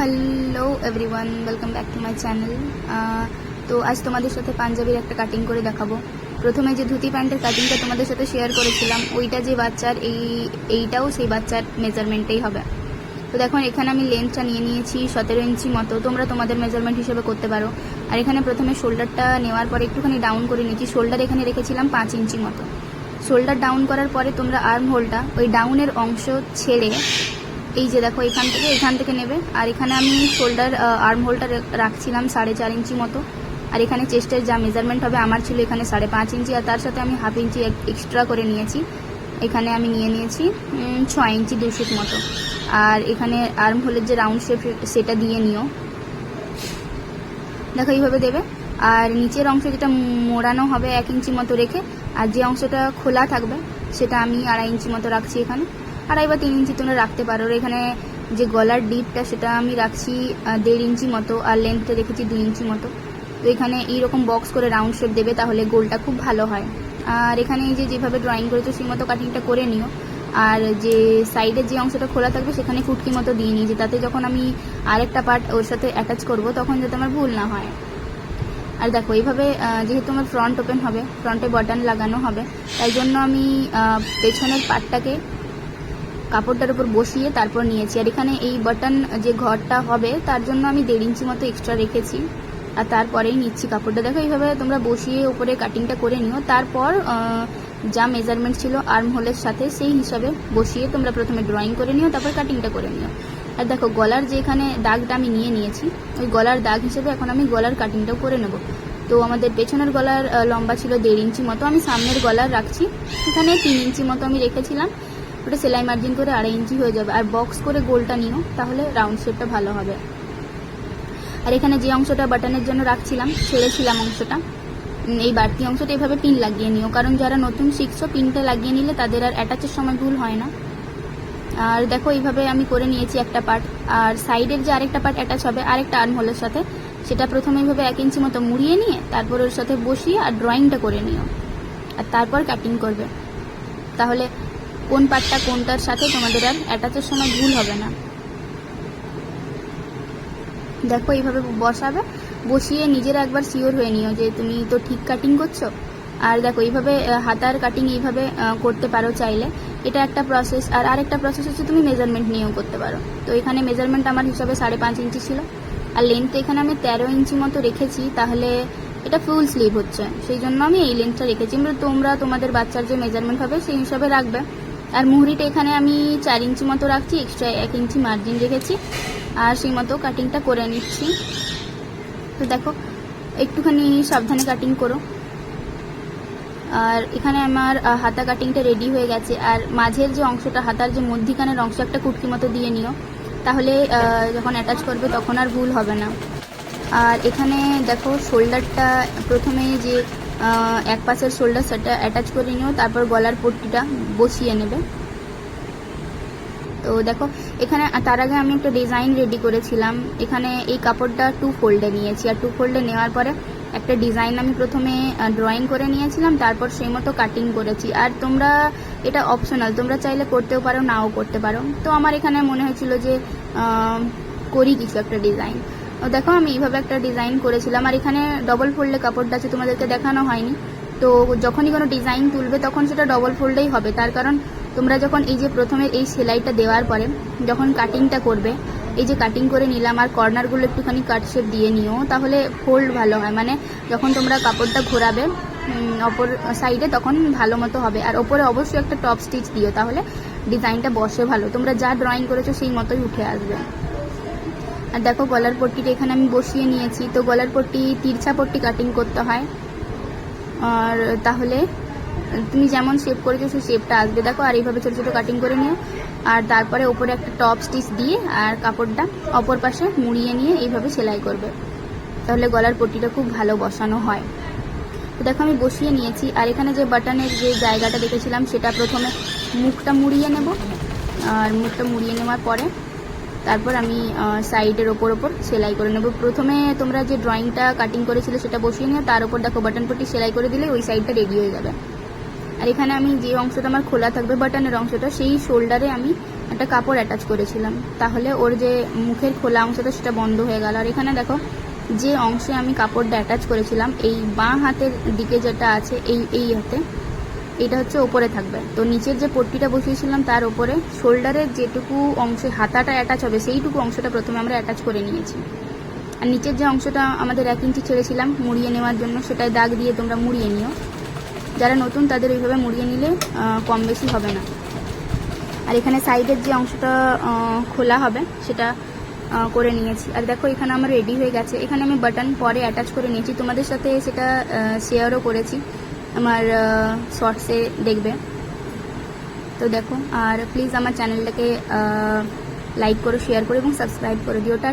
Hello everyone welcome back to my channel তো আজ তোমাদের সাথে পাঞ্জাবির একটা কাটিং করে দেখাবো। প্রথমে যে ধুতি প্যান্টের কাটিংটা তোমাদের সাথে শেয়ার করেছিলাম, ওইটা যে বাচ্চার, এই, এইটাও সেই বাচ্চার মেজারমেন্টেই হবে। তো দেখো, এখানে আমি লেন্থটা নিয়ে নিয়েছি, সতেরো ইঞ্চি মতো। তোমরা তোমাদের মেজারমেন্ট হিসেবে করতে পারো। আর এখানে প্রথমে শোল্ডারটা নেওয়ার পরে একটুখানি ডাউন করে নিয়েছি। শোল্ডার এখানে রেখেছিলাম পাঁচ ইঞ্চি মতো। শোল্ডার ডাউন করার পরে তোমরা আর্ম হোলটা ওই ডাউনের অংশ ছেড়ে এই যে দেখো, এখান থেকে এখান থেকে নেবে। আর এখানে আমি শোল্ডার আর্ম হোলটা রাখছিলাম সাড়ে চার ইঞ্চি মতো। আর এখানে চেস্টের যা মেজারমেন্ট হবে, আমার ছিল এখানে সাড়ে পাঁচ ইঞ্চি। আর তার সাথে আমি হাফ ইঞ্চি এক্সট্রা করে নিয়েছি। এখানে আমি নিয়ে নিয়েছি ছয় ইঞ্চি দু ফিট মতো। আর এখানে আর্ম হোলের যে রাউন্ড শেপ সেটা দিয়ে নিও। দেখো, এইভাবে দেবে। আর নিচের অংশ যেটা মোড়ানো হবে এক ইঞ্চি মতো রেখে, আর যে অংশটা খোলা থাকবে, সেটা আমি আড়াই ইঞ্চি মতো রাখছি এখানে। আড়াই বা তিন ইঞ্চি তোমরা রাখতে পারো। এখানে যে গলার ডিপটা, সেটা আমি রাখছি দেড় ইঞ্চি মতো, আর লেন্থটা রেখেছি দুই ইঞ্চি মতো। তো এখানে এইরকম বক্স করে রাউন্ড শেপ দেবে, তাহলে গোলটা খুব ভালো হয়। আর এখানে এই যে যেভাবে ড্রয়িং করেছ, সেই মতো কাটিংটা করে নিও। আর যে সাইডের যে অংশটা খোলা থাকবে, সেখানে ফুটকি মতো দিয়ে নিয়েছি তাতে যখন আমি আরেকটা পার্ট ওর সাথে অ্যাটাচ করব, তখন যাতে আমার ভুল না হয়। আর দেখো, এইভাবে যেহেতু আমার ফ্রন্ট ওপেন হবে ফ্রন্টে বটন লাগানো হবে, তাই জন্য আমি পেছনের পার্টটাকে কাপড়টার উপর বসিয়ে তারপর নিয়েছি। আর এখানে এই বাটন যে ঘরটা হবে, তার জন্য আমি দেড় ইঞ্চি মতো এক্সট্রা রেখেছি। আর তারপরেই নিচ্ছি কাপড়টা। দেখো, এইভাবে তোমরা বসিয়ে উপরে কাটিংটা করে নিও। তারপর যা মেজারমেন্ট ছিল আর্ম হোলের সাথে, সেই হিসাবে বসিয়ে তোমরা প্রথমে ড্রয়িং করে নিও, তারপর কাটিংটা করে নিও। আর দেখো, গলার যে এখানে দাগটা আমি নিয়ে নিয়েছি, ওই গলার দাগ হিসেবে এখন আমি গলার কাটিংটাও করে নেব। তো আমাদের পেছনের গলার লম্বা ছিল দেড় ইঞ্চি মতো। আমি সামনের গলার রাখছি। এখানে তিন ইঞ্চি মতো আমি রেখেছিলাম। ওটা সেলাই মার্জিন করে আড়াই ইঞ্চি হয়ে যাবে। আর বক্স করে গোলটা নিও, তাহলে রাউন্ড শেপটা ভালো হবে। আর এখানে যে অংশটা বাটনের জন্য রাখছিলাম, ছেড়েছিলাম অংশটা এই বাড়তি অংশটা এভাবে পিন লাগিয়ে নিও। কারণ যারা নতুন শিখছো পিনটা লাগিয়ে নিলে তাদের আর অ্যাটাচের সময় ভুল হয় না। আর দেখো, এইভাবে আমি করে নিয়েছি একটা পার্ট আর সাইডের যে আরেকটা পার্ট অ্যাটাচ হবে, আরেকটা আর্মহোলের সাথে, সেটা প্রথমে এইভাবে এক ইঞ্চি মতো মুড়িয়ে নিয়ে, তারপর ওর সাথে বসিয়ে আর ড্রয়িংটা করে নিও। আর তারপর কাটিং করবে। তাহলে কোন পার্টটা কোনটার সাথে তোমাদের আর অ্যাটাচের সময় ভুল হবে না। দেখো এইভাবে বসাবে। বসিয়ে নিজেরা একবার শিওর হয়ে নিও যে তুমি তো ঠিক কাটিং করছ। আর দেখো এইভাবে হাতার কাটিং এইভাবে করতে পারো চাইলে। এটা একটা প্রসেস আর আরেকটা প্রসেস হচ্ছে তুমি মেজারমেন্ট নিয়েও করতে পারো। তো এখানে মেজারমেন্ট আমার হিসাবে সাড়ে পাঁচ ইঞ্চি ছিল। আর লেন্থ এখানে আমি তেরো ইঞ্চি মতো রেখেছি। তাহলে এটা ফুল স্লিভ হচ্ছে। সেই জন্য আমি এই লেন্থটা রেখেছি। তোমরা তোমাদের বাচ্চার যে মেজারমেন্ট হবে সেই হিসাবে রাখবে। আর মুহুরিটা এখানে আমি চার ইঞ্চি মতো রাখছি এক্সট্রা এক ইঞ্চি মার্জিন রেখেছি। আর সেই মতো কাটিংটা করে নিচ্ছি। তো দেখো, একটুখানি সাবধানে কাটিং করো। আর এখানে আমার হাতা কাটিংটা রেডি হয়ে গেছে। আর মাঝের যে অংশটা, হাতার যে মধ্যিখানের অংশ, একটা কুটকি মতো দিয়ে নিও। তাহলে যখন অ্যাটাচ করবে, তখন আর ভুল হবে না। আর এখানে দেখো শোল্ডারটা প্রথমে যে এক পাশের শোল্ডার সেটা অ্যাটাচ করে নিও, তারপর গলার পট্টিটা বসিয়ে নেবে। তো দেখো, এখানে তার আগে আমি একটা ডিজাইন রেডি করেছিলাম। এখানে এই কাপড়টা টু ফোল্ডে নিয়েছি। আর টু ফোল্ডে নেওয়ার পরে একটা ডিজাইন আমি প্রথমে ড্রয়িং করে নিয়েছিলাম, তারপর সেই মতো কাটিং করেছি। আর তোমরা, এটা অপশনাল তোমরা চাইলে করতেও পারো, নাও করতে পারো। তো আমার এখানে মনে হয়েছিল যে করি কিছু একটা ডিজাইন দেখো, আমি এইভাবে একটা ডিজাইন করেছিলাম। আর এখানে ডবল ফোল্ডে কাপড়টা আছে, তোমাদেরকে দেখানো হয়নি। তো যখনই কোনো ডিজাইন তুলবে, তখন সেটা ডবল ফোল্ডেই হবে। তার কারণ, তোমরা যখন এই যে প্রথমে এই সেলাইটা দেওয়ার পরে, যখন কাটিংটা করবে, এই যে কাটিং করে নিলাম আর কর্নারগুলো একটুখানি কাট শেপ দিয়ে নিও, তাহলে ফোল্ড ভালো হয়। মানে যখন তোমরা কাপড়টা ঘোরাবে অপর সাইডে তখন ভালো মতো হবে। আর ওপরে অবশ্যই একটা টপ স্টিচ দিও, তাহলে ডিজাইনটা বসে ভালো। তোমরা যা ড্রয়িং করেছ, সেই মতোই উঠে আসবে। আর দেখো গলার পট্টিটা এখানে আমি বসিয়ে নিয়েছি। তো গলার পট্টি, তিরছা পট্টি কাটিং করতে হয়। আর তাহলে তুমি যেমন শেপ করেছ সেই শেপটা আসবে। দেখো, আর এইভাবে ছোটো ছোটো কাটিং করে নিও আর তারপরে ওপরে একটা টপ স্টিচ দিয়ে আর কাপড়টা অপর পাশে মুড়িয়ে নিয়ে এইভাবে সেলাই করবে। তাহলে গলার পট্টিটা খুব ভালো বসানো হয়। তো দেখো, আমি বসিয়ে নিয়েছি। আর এখানে যে বাটনের যে জায়গাটা দেখেছিলাম, সেটা প্রথমে মুখটা মুড়িয়ে নেব। আর মুখটা মুড়িয়ে নেওয়ার পরে তারপর আমি সাইডের ওপর ওপর সেলাই করে নেব। প্রথমে তোমরা যে ড্রয়িংটা কাটিং করেছিলে সেটা বসিয়ে নিও, তার উপর দেখো বাটন পট্টি সেলাই করে দিলে ওই সাইডটা রেডি হয়ে যাবে। আর এখানে আমি যে অংশটা আমার খোলা থাকবে বাটনের অংশটা, সেই শোল্ডারে আমি একটা কাপড় অ্যাটাচ করেছিলাম। তাহলে ওর যে মুখের খোলা অংশটা সেটা বন্ধ হয়ে গেল। আর এখানে দেখো, যে অংশে আমি কাপড়টা অ্যাটাচ করেছিলাম, এই বাঁ হাতের দিকে যেটা আছে, এই এই হাতে এটা হচ্ছে ওপরে থাকবে। তো নিচের যে পট্টিটা বসিয়েছিলাম, তার ওপরে শোল্ডারের যেটুকু অংশে হাতাটা অ্যাটাচ হবে, সেইটুকু অংশটা প্রথমে আমরা অ্যাটাচ করে নিয়েছি। আর নিচের যে অংশটা আমাদের এক ইঞ্চি ছেড়েছিলাম মুড়িয়ে নেওয়ার জন্য, সেটায় দাগ দিয়ে তোমরা মুড়িয়ে নিও। যারা নতুন, তাদের ওইভাবে মুড়িয়ে নিলে কম বেশি হবে না। আর এখানে সাইডের যে অংশটা খোলা হবে, সেটা করে নিয়েছি। আর দেখো, এখানে আমার রেডি হয়ে গেছে। এখানে আমি বাটন পরে অ্যাটাচ করে নিয়েছি। তোমাদের সাথে সেটা শেয়ারও করেছি। আমার শর্টসে দেখবে। তো দেখো, আর প্লিজ আমার চ্যানেলটাকে লাইক করো শেয়ার করো এবং সাবস্ক্রাইব করে। দিও